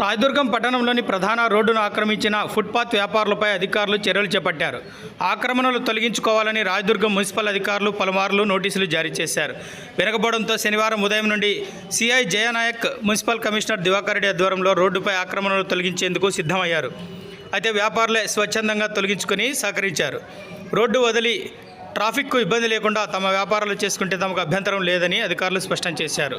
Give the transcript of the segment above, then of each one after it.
రాయదుర్గం పట్టణంలోని ప్రధాన రోడ్డును ఆక్రమించిన ఫుట్పాత్ వ్యాపారులపై అధికారులు చర్యలు చేపట్టారు. ఆక్రమణలు తొలగించుకోవాలని రాయదుర్గం మున్సిపల్ అధికారులు పలుమార్లు నోటీసులు జారీ చేశారు. వినకపోవడంతో శనివారం ఉదయం నుండి CI Jayanayak municipal commissioner Divakar Reddy ఆధ్వర్యంలో రోడ్డుపై ఆక్రమణలు తొలగించేందుకు సిద్ధమయ్యారు. అయితే వ్యాపారులే స్వచ్ఛందంగా తొలగించుకొని సహకరించారు. రోడ్డు వదిలి ట్రాఫిక్కు ఇబ్బంది లేకుండా తమ వ్యాపారాలు చేసుకుంటే తమకు అభ్యంతరం లేదని అధికారులు స్పష్టం చేశారు.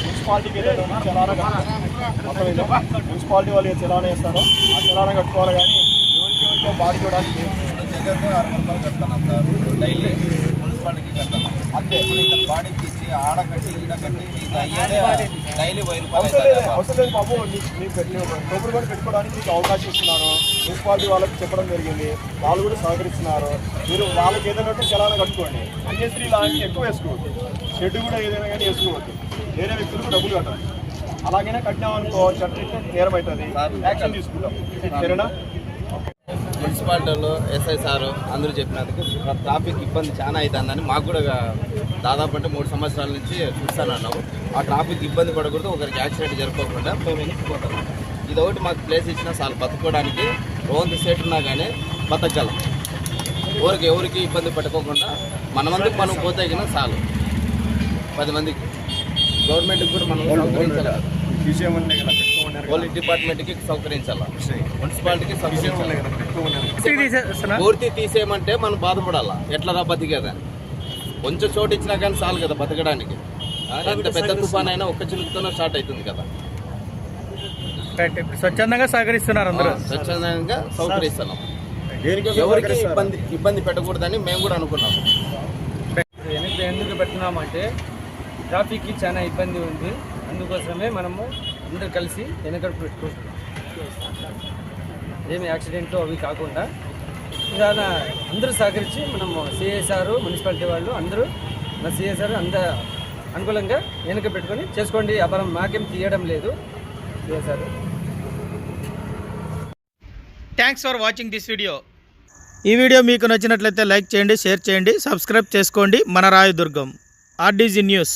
మున్సిపాలిటీకి చలానా మున్సిపాలిటీ వాళ్ళు చలానా వేస్తారు ఆ చలానా కట్టుకోవాలి కానీ ఎవరికి ఎవరికో బాడీ చూడడానికి డైలీ మున్సిపాలిటీకి అంతే. ఇక్కడ బాడీకి ఇచ్చి ఆడ కట్టి ఈడ కట్టి ఇది అయ్యేదే డైలీ వెయ్యి రూపాయలు అవసరం లేదు అవుతుంది అవసరం లేదు బాబు నీకు నీకు పెట్టి టోపులు కూడా పెట్టుకోవడానికి మీకు అవకాశం ఇస్తున్నాను మున్సిపాలిటీ వాళ్ళకి చెప్పడం జరిగింది. వాళ్ళు కూడా సహకరిస్తున్నారు. మీరు వాళ్ళకి ఏదైనా చలానా కట్టుకోండి. అన్యశ్రీ లాంటి ఎక్కువ వేసుకోవద్దు. షెడ్ కూడా ఏదైనా కానీ వేసుకోవద్దు. వేరే వ్యక్తులకు డబ్బులు కట్టాలి. అలాగైనా కట్టినామనుకో చట్టం నేరం అవుతుంది. యాక్షన్ తీసుకుంటాం. సరేనా? మున్సిపాలిటీలో ఎస్ఐ సార్ అందరూ చెప్పినందుకు ట్రాఫిక్ ఇబ్బంది చాలా అవుతుందని మాకు కూడా దాదాపు అంటే మూడు సంవత్సరాల నుంచి చూస్తాను అన్నాము. ఆ ట్రాఫిక్ ఇబ్బంది పడకూడదు ఒకరికి యాక్సిడెంట్ జరగకుండా మేము వెళ్ళిపోతాం ఇది ఒకటి మాకు ప్లేస్ ఇచ్చినా చాలు బతుకోవడానికి రోంత సేట్ ఉన్నా కానీ బతకగలం. ఎవరికి ఎవరికి ఇబ్బంది పట్టుకోకుండా మన మందికి మనం పోతే కన్నా చాలు. పది మందికి. గవర్నమెంట్కి కూడా మనం పెట్టుకోమన్నారు పోలీస్ డిపార్ట్మెంట్కి సౌకరించాలి మున్సిపాలిటీకి పూర్తి తీసేయమంటే మనం బాధపడాలా? ఎట్లా రా బతికేదని? కొంచెం చోటు ఇచ్చినా కానీ చాలు కదా బతకడానికి. ఎంత పెద్ద తుఫాన్ అయినా ఒక్క చిలుకుతోనే స్టార్ట్ అవుతుంది కదా. స్వచ్ఛందంగా సహకరిస్తున్నారు అందరూ. స్వచ్ఛందంగా సౌకరిస్తున్నాం. ఎవరికి? ఇబ్బంది ఇబ్బంది పెట్టకూడదని మేము కూడా అనుకున్నాం వెనక్కి ఎందుకు పెడుతున్నామంటే ట్రాఫిక్కి చాలా ఇబ్బంది ఉంది. అందుకోసమే మనము అందరు కలిసి వెనక పెట్టుకుంటున్నాం. ఏమి యాక్సిడెంట్లు అవి కాకుండా చాలా అందరూ సహకరించి మనము సిఎస్ఆర్ మున్సిపాలిటీ వాళ్ళు అందరూ మన సిఎస్ఆర్ అంత అనుకూలంగా వెనక పెట్టుకొని చేసుకోండి. వ్యాపారం మాకేం తీయడం లేదు. CSR thanks for watching this video ఈ వీడియో మీకు నచ్చినట్లయితే లైక్ చేయండి షేర్ చేయండి సబ్స్క్రైబ్ చేసుకోండి. మన రాయదుర్గం ఆర్డీజీ న్యూస్.